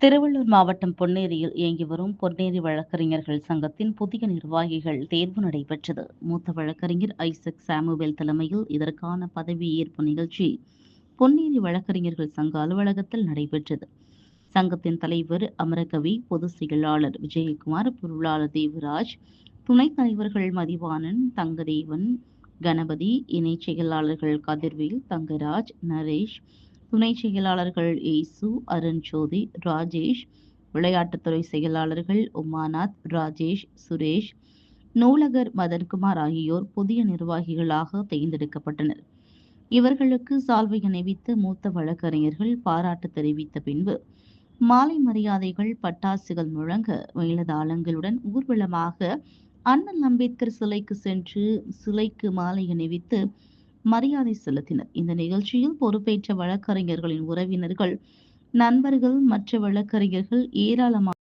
திருவள்ளூர் மாவட்டம் பொன்னேரியில் இயங்கி வரும் பொன்னேரி வழக்கறிஞர்கள் சங்கத்தின் புதிய நிர்வாகிகள் தேர்வு நடைபெற்றது. மூத்த வழக்கறிஞர் ஐசக் சாமுவேல் தலைமையில் இதற்கான பதவியேற்பு நிகழ்ச்சி பொன்னேரி வழக்கறிஞர்கள் சங்க அலுவலகத்தில் நடைபெற்றது. சங்கத்தின் தலைவர் அமரகவி பொதுச் செயலாளர் விஜயகுமார் பொருளாளர் தேவராஜ் துணைத் தலைவர்கள் மதிவானன் தங்கதேவன் கணபதி இணைச் செயலாளர்கள் கதிர்வேல் தங்கராஜ் நரேஷ் துணை செயலாளர்கள் ஏசு அருண்ஜோதி ராஜேஷ் விளையாட்டுத்துறை செயலாளர்கள் உமாநாத் ராஜேஷ் சுரேஷ் நூலகர் மதன்குமார் ஆகியோர் புதிய நிர்வாகிகளாக தேர்ந்தெடுக்கப்பட்டனர். இவர்களுக்கு சால்வை அணிவித்து மூத்த வழக்கறிஞர்கள் பாராட்டு தெரிவித்த பின்பு மாலை மரியாதைகள் பட்டாசுகள் முழங்க மேலதாளங்களுடன் ஊர்வலமாக அண்ணல் அம்பேத்கர் சிலைக்கு சென்று சிலைக்கு மாலை அணிவித்து மரியாதை செலுத்தினர். இந்த நிகழ்ச்சியில் பொறுப்பேற்ற வழக்கறிஞர்களின் உறவினர்கள் நண்பர்கள் மற்ற வழக்கறிஞர்கள் ஏராளமான